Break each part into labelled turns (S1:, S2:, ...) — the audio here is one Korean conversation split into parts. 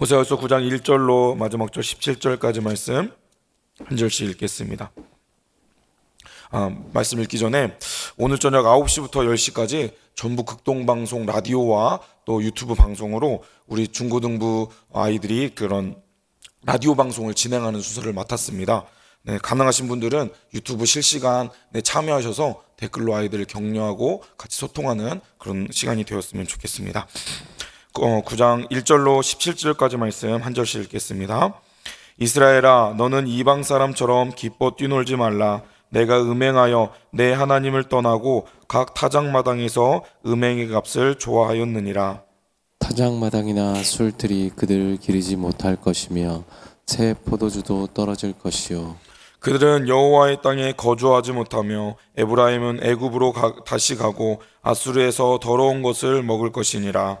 S1: 호세아서 9장 1절로 마지막 절 17절까지 말씀 한 절씩 읽겠습니다. 아, 말씀 읽기 전에 오늘 저녁 9시부터 10시까지 전북 극동방송 라디오와 또 유튜브 방송으로 우리 중고등부 아이들이 그런 라디오 방송을 진행하는 순서를 맡았습니다. 네, 가능하신 분들은 유튜브 실시간 네, 참여하셔서 댓글로 아이들을 격려하고 같이 소통하는 그런 시간이 되었으면 좋겠습니다. 어, 9장 1절로 17절까지 말씀 한 절씩 읽겠습니다. 이스라엘아 너는 이방 사람처럼 기뻐 뛰놀지 말라. 내가 음행하여 내 하나님을 떠나고 각 타작마당에서 음행의 값을 좋아하였느니라.
S2: 타작마당이나 술들이 그들을 기르지 못할 것이며 새 포도주도 떨어질 것이요.
S1: 그들은 여호와의 땅에 거주하지 못하며 에브라임은 애굽으로 가- 다시 가고 아수르에서 더러운 것을 먹을 것이니라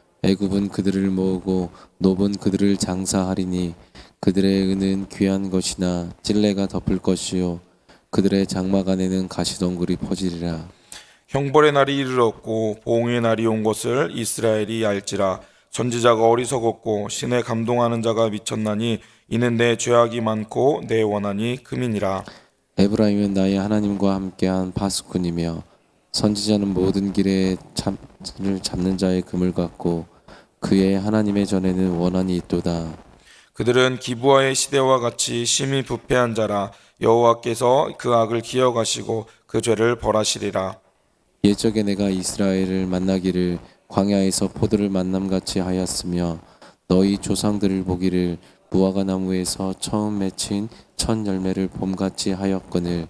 S2: 애굽은 그들을 모으고 노은 그들을 장사하리니 그들의 은은 귀한 것이나 찔레가 덮을 것이요 그들의 장막 안에는 가시덩굴이 퍼지리라.
S1: 형벌의 날이 이르렀고 보응의 날이 온 것을 이스라엘이 알지라. 선지자가 어리석었고 신에 감동하는 자가 미쳤나니 이는 내 죄악이 많고 내 원한이 금이니라.
S2: 에브라임은 나의 하나님과 함께한 파수꾼이며 선지자는 모든 길에 참을 잡는 자의 금을 갖고 그의 하나님의 전에는 원한이 있도다.
S1: 그들은 기부와의 시대와 같이 심히 부패한 자라 여호와께서 그 악을 기억하시고 그 죄를 벌하시리라.
S2: 옛적에 내가 이스라엘을 만나기를 광야에서 포도를 만남같이 하였으며 너희 조상들을 보기를 무화과 나무에서 처음 맺힌 첫 열매를 봄같이 하였거늘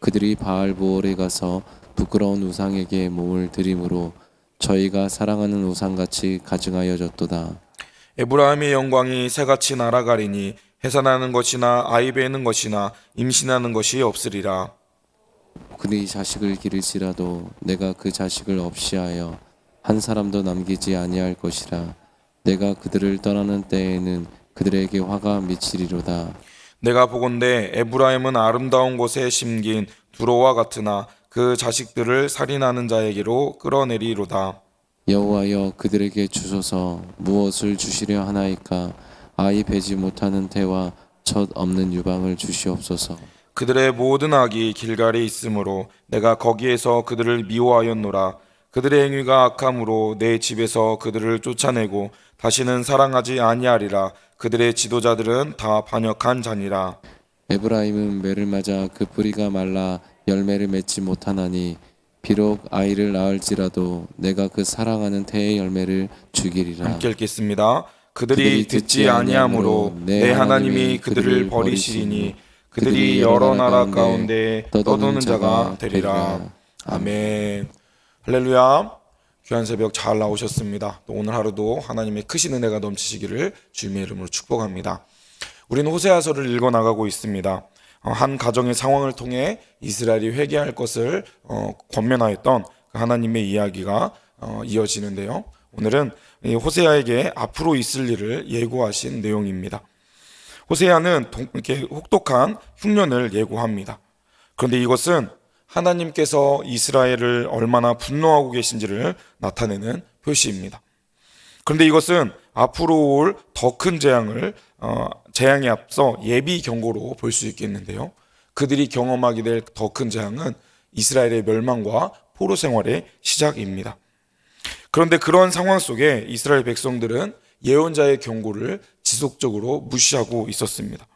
S2: 그들이 바알 보올에 가서 부끄러운 우상에게 몸을 들이므로 저희가 사랑하는 우상같이 가증하여졌도다.
S1: 에브라임의 영광이 새같이 날아가리니 해산하는 것이나 아이 베는 것이나 임신하는 것이 없으리라.
S2: 그들이 자식을 기를지라도 내가 그 자식을 없이하여 한 사람도 남기지 아니할 것이라. 내가 그들을 떠나는 때에는 그들에게 화가 미치리로다.
S1: 내가 보건대 에브라임은 아름다운 곳에 심긴 두로와 같으나 그 자식들을 살인하는 자에게로 끌어내리로다.
S2: 여호와여 그들에게 주소서 무엇을 주시려 하나이까 아이 베지 못하는 태와 첫 없는 유방을 주시옵소서
S1: 그들의 모든 악이 길갈에 있으므로 내가 거기에서 그들을 미워하였노라. 그들의 행위가 악함으로 내 집에서 그들을 쫓아내고 다시는 사랑하지 아니하리라. 그들의 지도자들은 다 반역한 자니라.
S2: 에브라임은 매를 맞아 그 뿌리가 말라 열매를 맺지 못하나니 비록 아이를 낳을지라도 내가 그 사랑하는 태의 열매를 주기리라
S1: 함께 읽겠습니다. 그들이 듣지 아니하므로 내 하나님이 그들을 버리시리니 그들이 여러 나라 가운데 떠도는 자가 되리라. 아멘. 할렐루야. 귀한 새벽 잘 나오셨습니다. 또 오늘 하루도 하나님의 크신 은혜가 넘치시기를 주님의 이름으로 축복합니다. 우리는 호세아서를 읽어 나가고 있습니다. 어, 한 가정의 상황을 통해 이스라엘이 회개할 것을 어, 권면하였던 그 하나님의 이야기가 어, 이어지는데요. 오늘은 이 호세아에게 앞으로 있을 일을 예고하신 내용입니다. 호세아는 동- 이렇게 혹독한 흉년을 예고합니다. 그런데 이것은 하나님께서 이스라엘을 얼마나 분노하고 계신지를 나타내는 표시입니다. 그런데 이것은 앞으로 올 더 큰 재앙을 어, 재앙에 앞서 예비 경고로 볼 수 있겠는데요. 그들이 경험하게 될 더 큰 재앙은 이스라엘의 멸망과 포로 생활의 시작입니다. 그런데 그런 상황 속에 이스라엘 백성들은 예언자의 경고를 지속적으로 무시하고 있었습니다.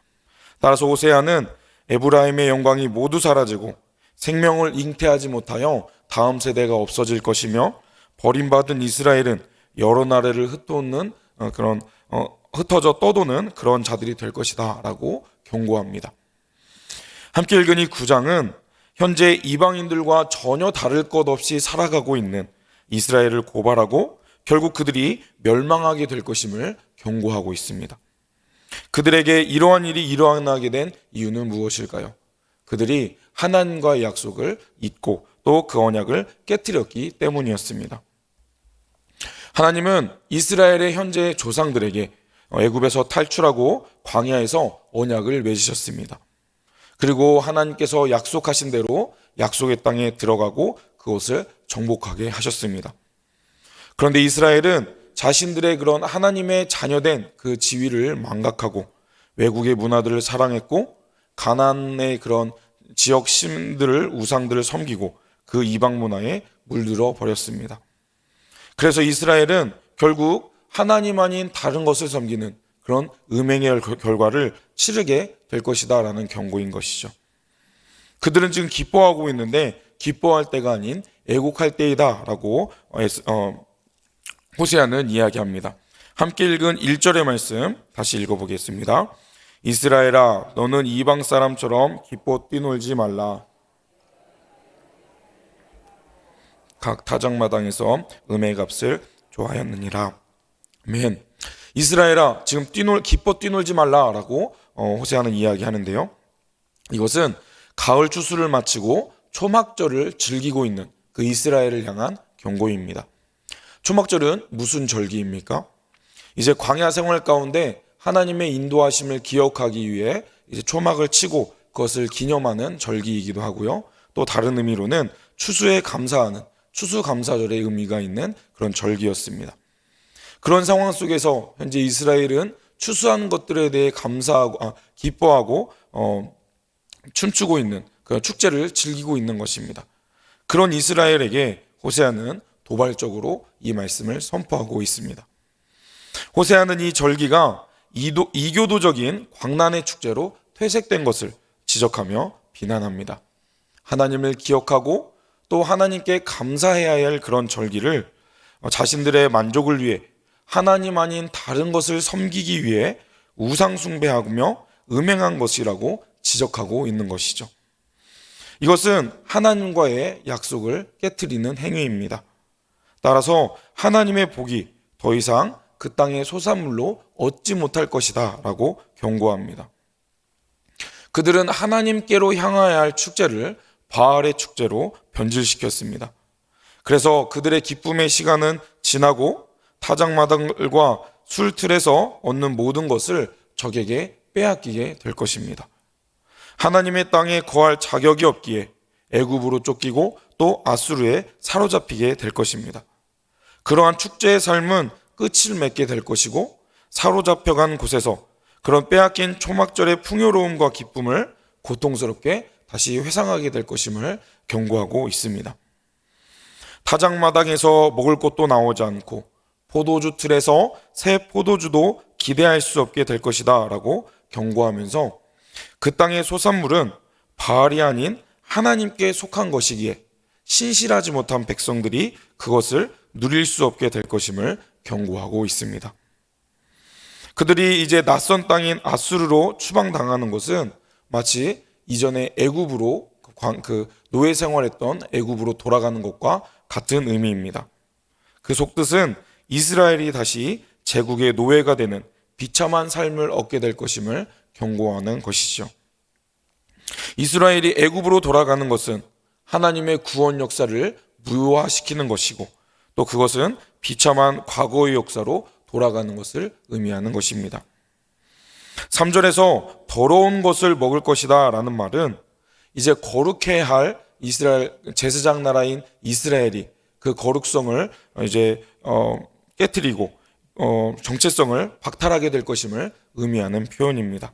S1: 따라서 호세아는 에브라임의 영광이 모두 사라지고 생명을 잉태하지 못하여 다음 세대가 없어질 것이며 버림받은 이스라엘은 여러 나라를 흩도는 어, 그런 어, 흩어져 떠도는 그런 자들이 될 것이다라고 경고합니다. 함께 읽은 이 구장은 현재 이방인들과 전혀 다를 것 없이 살아가고 있는 이스라엘을 고발하고 결국 그들이 멸망하게 될 것임을 경고하고 있습니다. 그들에게 이러한 일이 일어나게 된 이유는 무엇일까요? 그들이 하나님과의 약속을 잊고 또 그 언약을 깨뜨렸기 때문이었습니다. 하나님은 이스라엘의 현재 조상들에게 애굽에서 탈출하고 광야에서 언약을 맺으셨습니다. 그리고 하나님께서 약속하신 대로 약속의 땅에 들어가고 그곳을 정복하게 하셨습니다. 그런데 이스라엘은 자신들의 그런 하나님의 자녀된 그 지위를 망각하고 외국의 문화들을 사랑했고 가난의 그런 지역 신들을 우상들을 섬기고 그 이방 문화에 물들어 버렸습니다. 그래서 이스라엘은 결국 하나님 아닌 다른 것을 섬기는 그런 음행의 결- 결과를 치르게 될 것이다라는 경고인 것이죠. 그들은 지금 기뻐하고 있는데 기뻐할 때가 아닌 애곡할 때이다라고 어, 어, 호세아는 이야기합니다. 함께 읽은 1절의 말씀 다시 읽어보겠습니다. 이스라엘아 너는 이방 사람처럼 기뻐 뛰놀지 말라. 각 타작마당에서 음의 값을 좋아하였느니라. 아멘. 이스라엘아 지금 뛰놀 기뻐 뛰놀지 말라라고 어, 호세아는 이야기하는데요. 이것은 가을 추수를 마치고 초막절을 즐기고 있는 그 이스라엘을 향한 경고입니다. 초막절은 무슨 절기입니까? 이제 광야 생활 가운데 하나님의 인도하심을 기억하기 위해 이제 초막을 치고 그것을 기념하는 절기이기도 하고요. 또 다른 의미로는 추수에 감사하는 추수감사절의 의미가 있는 그런 절기였습니다. 그런 상황 속에서 현재 이스라엘은 추수한 것들에 대해 감사하고 아, 기뻐하고 어, 춤추고 있는 그 축제를 즐기고 있는 것입니다. 그런 이스라엘에게 호세아는 도발적으로 이 말씀을 선포하고 있습니다. 호세아는 이 절기가 이도, 이교도적인 광란의 축제로 퇴색된 것을 지적하며 비난합니다. 하나님을 기억하고 또 하나님께 감사해야 할 그런 절기를 어, 자신들의 만족을 위해 하나님 아닌 다른 것을 섬기기 위해 우상숭배하며 음행한 것이라고 지적하고 있는 것이죠. 이것은 하나님과의 약속을 깨뜨리는 행위입니다. 따라서 하나님의 복이 더 이상 그 땅의 소산물로 얻지 못할 것이다 라고 경고합니다. 그들은 하나님께로 향하여야 할 축제를 바알의 축제로 변질시켰습니다. 그래서 그들의 기쁨의 시간은 지나고 타작마당과 술틀에서 얻는 모든 것을 적에게 빼앗기게 될 것입니다. 하나님의 땅에 거할 자격이 없기에 애굽으로 쫓기고 또 아수르에 사로잡히게 될 것입니다. 그러한 축제의 삶은 끝을 맺게 될 것이고 사로잡혀간 곳에서 그런 빼앗긴 초막절의 풍요로움과 기쁨을 고통스럽게 다시 회상하게 될 것임을 경고하고 있습니다. 타작마당에서 먹을 것도 나오지 않고 포도주 틀에서 새 포도주도 기대할 수 없게 될 것이다 라고 경고하면서 그 땅의 소산물은 바알이 아닌 하나님께 속한 것이기에 신실하지 못한 백성들이 그것을 누릴 수 없게 될 것임을 경고하고 있습니다. 그들이 이제 낯선 땅인 아수르로 추방당하는 것은 마치 이전에 애굽으로 광- 그 노예 생활했던 애굽으로 돌아가는 것과 같은 의미입니다. 그 속뜻은 이스라엘이 다시 제국의 노예가 되는 비참한 삶을 얻게 될 것임을 경고하는 것이죠. 이스라엘이 애굽으로 돌아가는 것은 하나님의 구원 역사를 무효화시키는 것이고 또 그것은 비참한 과거의 역사로 돌아가는 것을 의미하는 것입니다. 3절에서 더러운 것을 먹을 것이다 라는 말은 이제 거룩해야 할 이스라엘 제사장 나라인 이스라엘이 그 거룩성을 이제 어, 깨뜨리고 어, 정체성을 박탈하게 될 것임을 의미하는 표현입니다.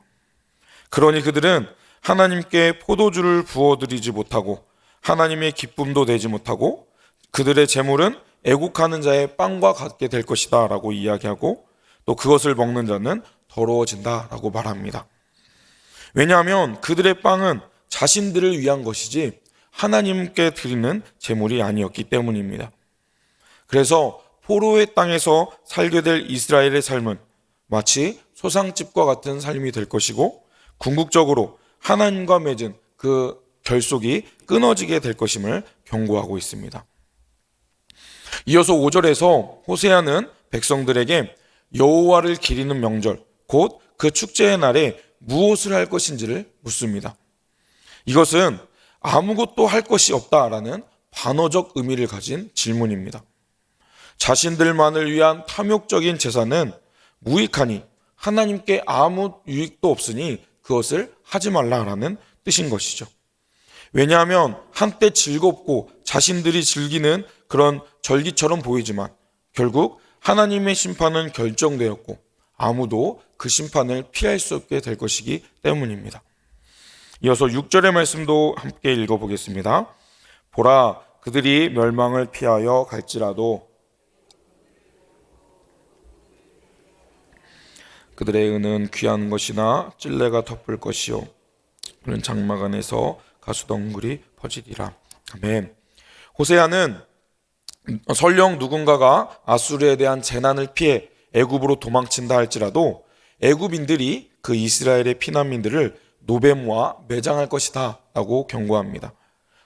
S1: 그러니 그들은 하나님께 포도주를 부어드리지 못하고 하나님의 기쁨도 내지 못하고 그들의 재물은 애국하는 자의 빵과 같게 될 것이다 라고 이야기하고 또 그것을 먹는 자는 더러워진다 라고 말합니다. 왜냐하면 그들의 빵은 자신들을 위한 것이지 하나님께 드리는 제물이 아니었기 때문입니다. 그래서 포로의 땅에서 살게 될 이스라엘의 삶은 마치 소상집과 같은 삶이 될 것이고 궁극적으로 하나님과 맺은 그 결속이 끊어지게 될 것임을 경고하고 있습니다. 이어서 5절에서 호세아는 백성들에게 여호와를 기리는 명절 곧 그 축제의 날에 무엇을 할 것인지를 묻습니다. 이것은 아무것도 할 것이 없다라는 반어적 의미를 가진 질문입니다. 자신들만을 위한 탐욕적인 제사는 무익하니 하나님께 아무 유익도 없으니 그것을 하지 말라라는 뜻인 것이죠. 왜냐하면 한때 즐겁고 자신들이 즐기는 그런 절기처럼 보이지만 결국 하나님의 심판은 결정되었고 아무도 그 심판을 피할 수 없게 될 것이기 때문입니다. 이어서 6절의 말씀도 함께 읽어보겠습니다. 보라, 그들이 멸망을 피하여 갈지라도 그들의 은은 귀한 것이나 찔레가 덮을 것이요. 그는 장막 안에서 가수덩굴이 퍼지리라. 아멘. 호세아는 설령 누군가가 아수르에 대한 재난을 피해 애굽으로 도망친다 할지라도 애굽인들이 그 이스라엘의 피난민들을 노베 모아 매장할 것이다 라고 경고합니다.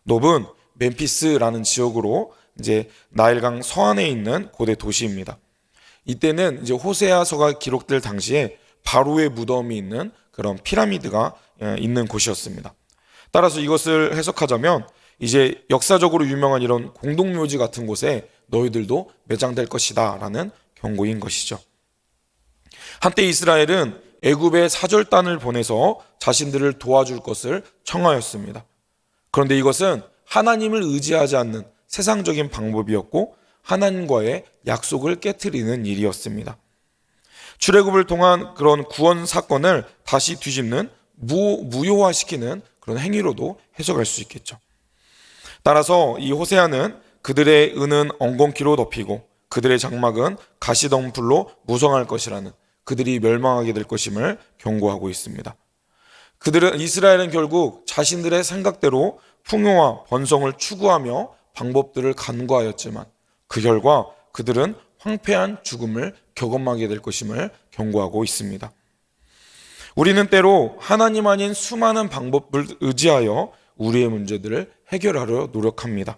S1: 노브는 멤피스라는 지역으로 이제 나일강 서안에 있는 고대 도시입니다. 이때는 이제 호세아서가 기록될 당시에 바로의 무덤이 있는 그런 피라미드가 예, 있는 곳이었습니다. 따라서 이것을 해석하자면 이제 역사적으로 유명한 이런 공동묘지 같은 곳에 너희들도 매장될 것이다 라는 경고인 것이죠. 한때 이스라엘은 애굽에 사절단을 보내서 자신들을 도와줄 것을 청하였습니다. 그런데 이것은 하나님을 의지하지 않는 세상적인 방법이었고 하나님과의 약속을 깨뜨리는 일이었습니다. 출애굽을 통한 그런 구원 사건을 다시 뒤집는 무, 무효화시키는 그런 행위로도 해석할 수 있겠죠. 따라서 이 호세아는 그들의 은은 엉겅퀴로 덮이고 그들의 장막은 가시덤불로 무성할 것이라는 그들이 멸망하게 될 것임을 경고하고 있습니다. 그들은 이스라엘은 결국 자신들의 생각대로 풍요와 번성을 추구하며 방법들을 간과하였지만 그 결과 그들은 황폐한 죽음을 경험하게 될 것임을 경고하고 있습니다. 우리는 때로 하나님 아닌 수많은 방법을 의지하여 우리의 문제들을 해결하려 노력합니다.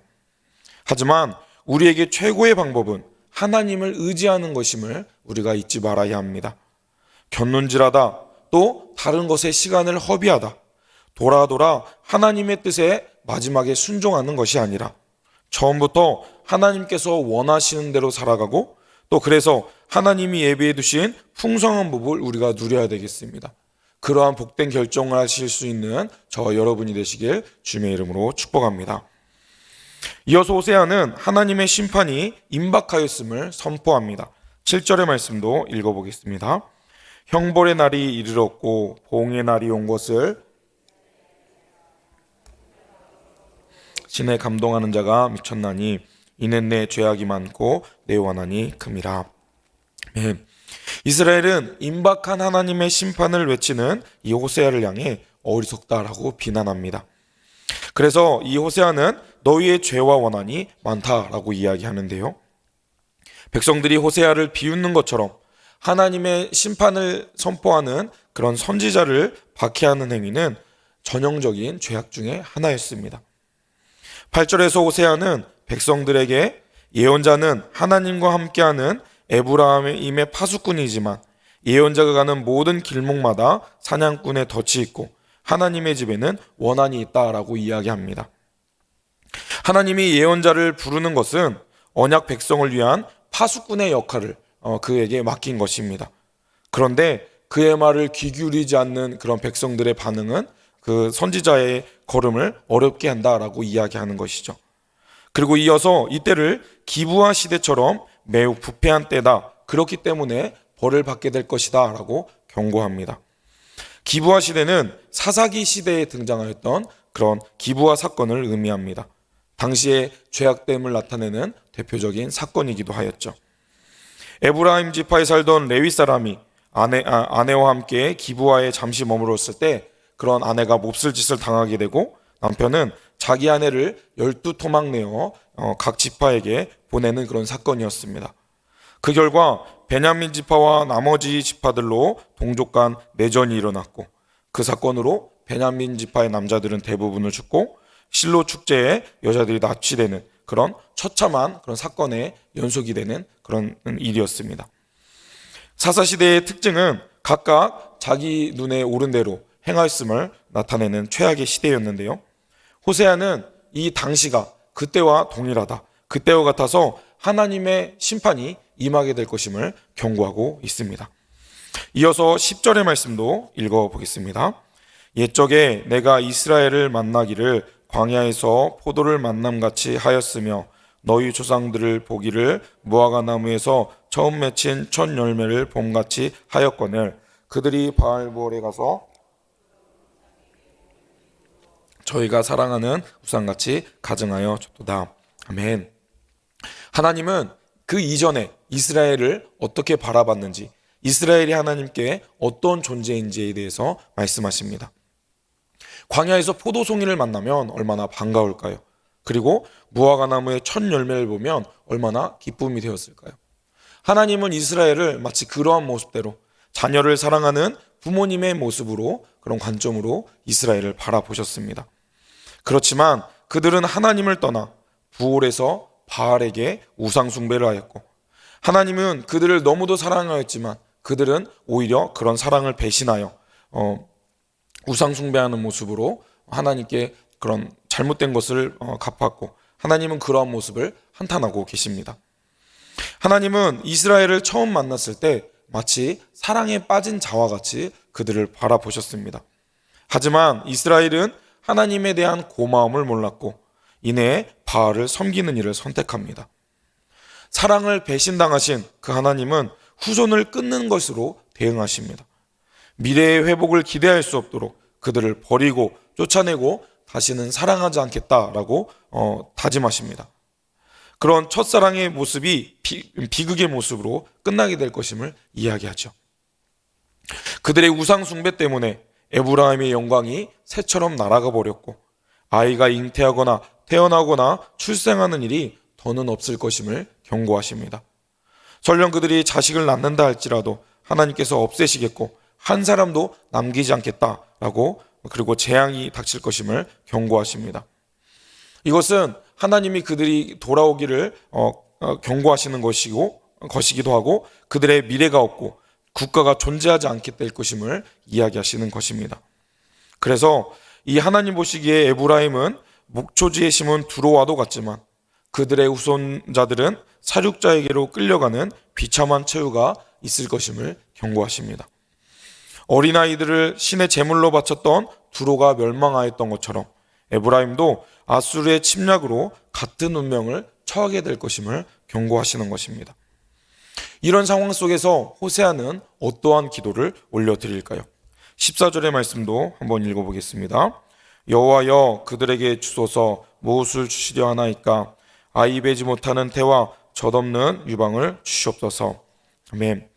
S1: 하지만 우리에게 최고의 방법은 하나님을 의지하는 것임을 우리가 잊지 말아야 합니다. 견눈질하다 또 다른 것에 시간을 허비하다 돌아 돌아 하나님의 뜻에 마지막에 순종하는 것이 아니라 처음부터 하나님께서 원하시는 대로 살아가고 또 그래서 하나님이 예비해 두신 풍성한 법을 우리가 누려야 되겠습니다. 그러한 복된 결정을 하실 수 있는 저와 여러분이 되시길 주님의 이름으로 축복합니다. 이어서 호세아는 하나님의 심판이 임박하였음을 선포합니다. 7절의 말씀도 읽어보겠습니다. 형벌의 날이 이르렀고 보응의 날이 온 것을 신에 감동하는 자가 미쳤나니 이는 내 죄악이 많고 내 원한이 큼이라. 아멘. 이스라엘은 임박한 하나님의 심판을 외치는 이 호세아를 향해 어리석다라고 비난합니다. 그래서 이 호세아는 너희의 죄와 원한이 많다라고 이야기하는데요. 백성들이 호세아를 비웃는 것처럼 하나님의 심판을 선포하는 그런 선지자를 박해하는 행위는 전형적인 죄악 중의 하나였습니다. 8절에서 호세아는 백성들에게 예언자는 하나님과 함께하는 에브라임의 파수꾼이지만 예언자가 가는 모든 길목마다 사냥꾼의 덫이 있고 하나님의 집에는 원한이 있다라고 이야기합니다. 하나님이 예언자를 부르는 것은 언약 백성을 위한 파수꾼의 역할을 어, 그에게 맡긴 것입니다. 그런데 그의 말을 귀 기울이지 않는 그런 백성들의 반응은 그 선지자의 걸음을 어렵게 한다라고 이야기하는 것이죠. 그리고 이어서 이때를 기부와 시대처럼 매우 부패한 때다. 그렇기 때문에 벌을 받게 될 것이다 라고 경고합니다. 기부와 시대는 사사기 시대에 등장하였던 그런 기부와 사건을 의미합니다. 당시의 죄악됨을 나타내는 대표적인 사건이기도 하였죠. 에브라임 지파에 살던 레위 사람이 아내, 아, 아내와 함께 기부하에 잠시 머물렀을 때 그런 아내가 몹쓸 짓을 당하게 되고 남편은 자기 아내를 열두 토막 내어 어, 각 지파에게 보내는 그런 사건이었습니다. 그 결과 베냐민 지파와 나머지 지파들로 동족 간 내전이 일어났고 그 사건으로 베냐민 지파의 남자들은 대부분을 죽고 실로 축제에 여자들이 납치되는 그런 처참한 그런 사건의 연속이 되는 그런 일이었습니다. 사사시대의 특징은 각각 자기 눈에 오른 대로 행하였음을 나타내는 최악의 시대였는데요. 호세아는 이 당시가 그때와 동일하다. 그때와 같아서 하나님의 심판이 임하게 될 것임을 경고하고 있습니다. 이어서 10절의 말씀도 읽어 보겠습니다. 옛적에 내가 이스라엘을 만나기를 광야에서 포도를 만남같이 하였으며 너희 조상들을 보기를 무화과 나무에서 처음 맺힌 첫 열매를 봄같이 하였거늘 그들이 바알볼에 가서 저희가 사랑하는 우상같이 가증하여 줬도다. 아멘. 하나님은 그 이전에 이스라엘을 어떻게 바라봤는지, 이스라엘이 하나님께 어떤 존재인지에 대해서 말씀하십니다. 광야에서 포도송이를 만나면 얼마나 반가울까요? 그리고 무화과 나무의 첫 열매를 보면 얼마나 기쁨이 되었을까요? 하나님은 이스라엘을 마치 그러한 모습대로 자녀를 사랑하는 부모님의 모습으로 그런 관점으로 이스라엘을 바라보셨습니다. 그렇지만 그들은 하나님을 떠나 부올에서 바알에게 우상 숭배를 하였고 하나님은 그들을 너무도 사랑하였지만 그들은 오히려 그런 사랑을 배신하여 어, 우상 숭배하는 모습으로 하나님께 그런 잘못된 것을 어, 갚았고 하나님은 그러한 모습을 한탄하고 계십니다. 하나님은 이스라엘을 처음 만났을 때 마치 사랑에 빠진 자와 같이 그들을 바라보셨습니다. 하지만 이스라엘은 하나님에 대한 고마움을 몰랐고 이내 바알을 섬기는 일을 선택합니다. 사랑을 배신당하신 그 하나님은 후손을 끊는 것으로 대응하십니다. 미래의 회복을 기대할 수 없도록 그들을 버리고 쫓아내고 다시는 사랑하지 않겠다라고 어, 다짐하십니다. 그런 첫사랑의 모습이 비, 비극의 모습으로 끝나게 될 것임을 이야기하죠. 그들의 우상 숭배 때문에 에브라임의 영광이 새처럼 날아가 버렸고 아이가 잉태하거나 태어나거나 출생하는 일이 더는 없을 것임을 경고하십니다. 설령 그들이 자식을 낳는다 할지라도 하나님께서 없애시겠고 한 사람도 남기지 않겠다라고 그리고 재앙이 닥칠 것임을 경고하십니다. 이것은 하나님이 그들이 돌아오기를 어, 어, 경고하시는 것이고 것이기도 하고 그들의 미래가 없고 국가가 존재하지 않게 될 것임을 이야기하시는 것입니다. 그래서 이 하나님 보시기에 에브라임은 목초지에 심은 두로와도 같지만 그들의 후손자들은 사륙자에게로 끌려가는 비참한 최후가 있을 것임을 경고하십니다. 어린아이들을 신의 제물로 바쳤던 두로가 멸망하였던 것처럼 에브라임도 아수르의 침략으로 같은 운명을 처하게 될 것임을 경고하시는 것입니다. 이런 상황 속에서 호세아는 어떠한 기도를 올려드릴까요? 14절의 말씀도 한번 읽어보겠습니다. 여호와여 그들에게 주소서 무엇을 주시려 하나이까 아이 베지 못하는 태와 젖없는 유방을 주시옵소서. 아멘.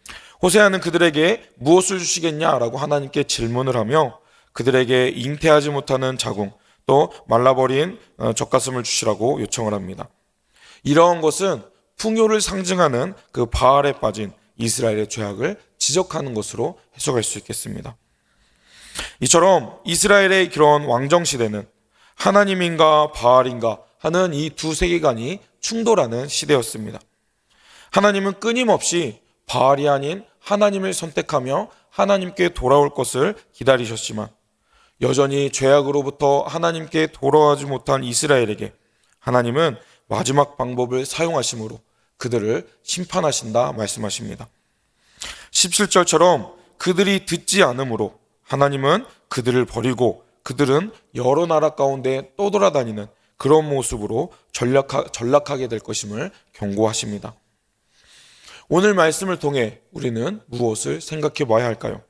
S1: 호세아는 그들에게 무엇을 주시겠냐라고 하나님께 질문을 하며 그들에게 잉태하지 못하는 자궁 또 말라버린 어, 젖가슴을 주시라고 요청을 합니다. 이러한 것은 풍요를 상징하는 그 바알에 빠진 이스라엘의 죄악을 지적하는 것으로 해석할 수 있겠습니다. 이처럼 이스라엘의 그런 왕정 시대는 하나님인가 바알인가 하는 이 두 세계관이 충돌하는 시대였습니다. 하나님은 끊임없이 바알이 아닌 하나님을 선택하며 하나님께 돌아올 것을 기다리셨지만 여전히 죄악으로부터 하나님께 돌아오지 못한 이스라엘에게 하나님은 마지막 방법을 사용하심으로 그들을 심판하신다 말씀하십니다. 17절처럼 그들이 듣지 않으므로 하나님은 그들을 버리고 그들은 여러 나라 가운데 떠돌아다니는 그런 모습으로 전락하, 전락하게 될 것임을 경고하십니다. 오늘 말씀을 통해 우리는 무엇을 생각해 봐야 할까요?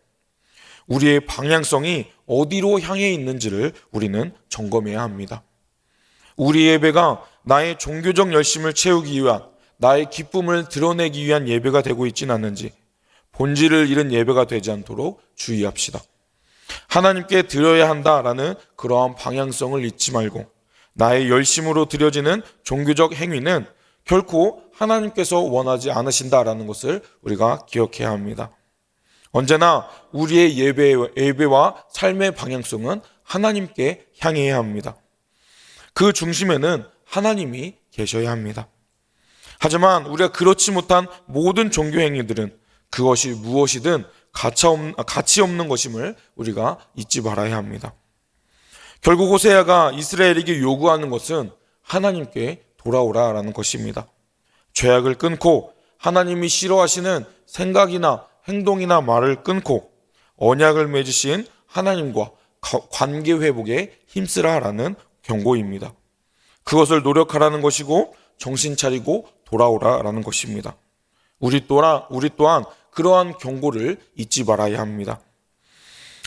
S1: 우리의 방향성이 어디로 향해 있는지를 우리는 점검해야 합니다. 우리 예배가 나의 종교적 열심을 채우기 위한 나의 기쁨을 드러내기 위한 예배가 되고 있지는 않는지 본질을 잃은 예배가 되지 않도록 주의합시다. 하나님께 드려야 한다라는 그러한 방향성을 잊지 말고 나의 열심으로 드려지는 종교적 행위는 결코 하나님께서 원하지 않으신다라는 것을 우리가 기억해야 합니다. 언제나 우리의 예배, 예배와 삶의 방향성은 하나님께 향해야 합니다. 그 중심에는 하나님이 계셔야 합니다. 하지만 우리가 그렇지 못한 모든 종교 행위들은 그것이 무엇이든 가치 없는, 아, 가치 없는 것임을 우리가 잊지 말아야 합니다. 결국 호세아가 이스라엘에게 요구하는 것은 하나님께 돌아오라라는 것입니다. 죄악을 끊고 하나님이 싫어하시는 생각이나 행동이나 말을 끊고 언약을 맺으신 하나님과 가- 관계 회복에 힘쓰라라는 경고입니다. 그것을 노력하라는 것이고 정신 차리고 돌아오라라는 것입니다. 우리 또한 우리 또한 그러한 경고를 잊지 말아야 합니다.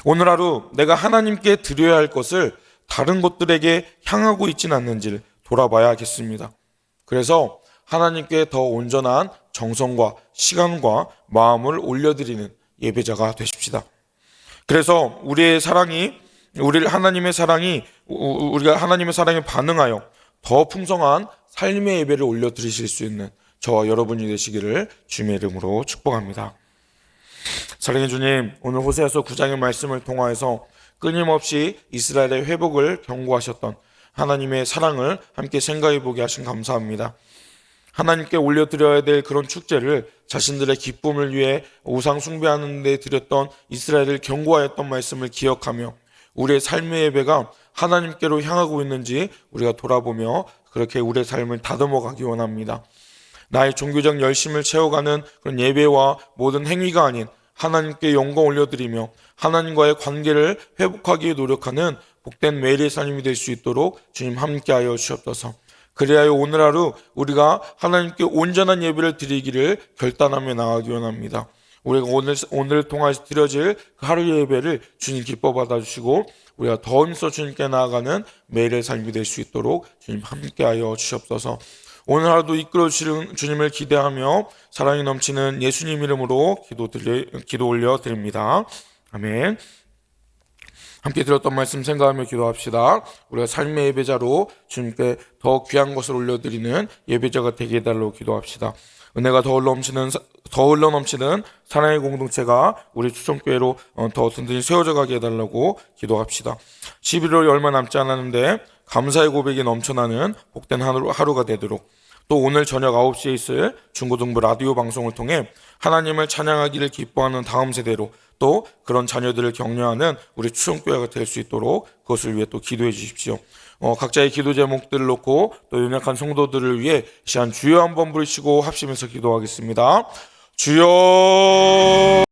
S1: 오늘 하루 내가 하나님께 드려야 할 것을 다른 것들에게 향하고 있지는 않는지를 돌아봐야겠습니다. 그래서 하나님께 더 온전한 정성과 시간과 마음을 올려드리는 예배자가 되십시다. 그래서 우리의 사랑이 우리 하나님의 사랑이 우리가 하나님의 사랑에 반응하여 더 풍성한 삶의 예배를 올려드리실 수 있는 저와 여러분이 되시기를 주님의 이름으로 축복합니다. 사랑해 주님, 오늘 호세아서 9장의 말씀을 통하여서 끊임없이 이스라엘의 회복을 경고하셨던 하나님의 사랑을 함께 생각해 보게 하신 감사합니다. 하나님께 올려드려야 될 그런 축제를 자신들의 기쁨을 위해 우상 숭배하는 데 드렸던 이스라엘을 경고하였던 말씀을 기억하며 우리의 삶의 예배가 하나님께로 향하고 있는지 우리가 돌아보며 그렇게 우리의 삶을 다듬어 가기 원합니다. 나의 종교적 열심을 채워가는 그런 예배와 모든 행위가 아닌 하나님께 영광 올려드리며 하나님과의 관계를 회복하기에 노력하는 복된 매일의 삶이 될 수 있도록 주님 함께하여 주옵소서. 그래야 오늘 하루 우리가 하나님께 온전한 예배를 드리기를 결단하며 나가기 원합니다. 우리가 오늘 오늘을 통해서 드려질 그 하루의 예배를 주님 기뻐 받아주시고 우리가 더 힘써 주님께 나아가는 매일의 삶이 될 수 있도록 주님 함께하여 주옵소서. 오늘 하루도 이끌어 주시는 주님을 기대하며 사랑이 넘치는 예수님 이름으로 기도 드리, 기도 올려 드립니다. 아멘. 함께 들었던 말씀 생각하며 기도합시다. 우리가 삶의 예배자로 주님께 더 귀한 것을 올려드리는 예배자가 되게 해달라고 기도합시다. 은혜가 더 넘치는 사- 더 흘러 넘치는 사랑의 공동체가 우리 추천교회로 어, 더 든든히 세워져 가게 해달라고 기도합시다. 11월이 얼마 남지 않았는데 감사의 고백이 넘쳐나는 복된 하루, 하루 가 되도록 또 오늘 저녁 9시에 있을 중고등부 라디오 방송을 통해 하나님을 찬양하기를 기뻐하는 다음 세대로 또 그런 자녀들을 격려하는 우리 추천교회가 될 수 있도록 그것을 위해 또 기도해 주십시오. 어, 각자의 기도 제목들을 놓고 또 연약한 성도들을 위해 시한 주여 한번 부르시고 합심해서 기도하겠습니다. 주여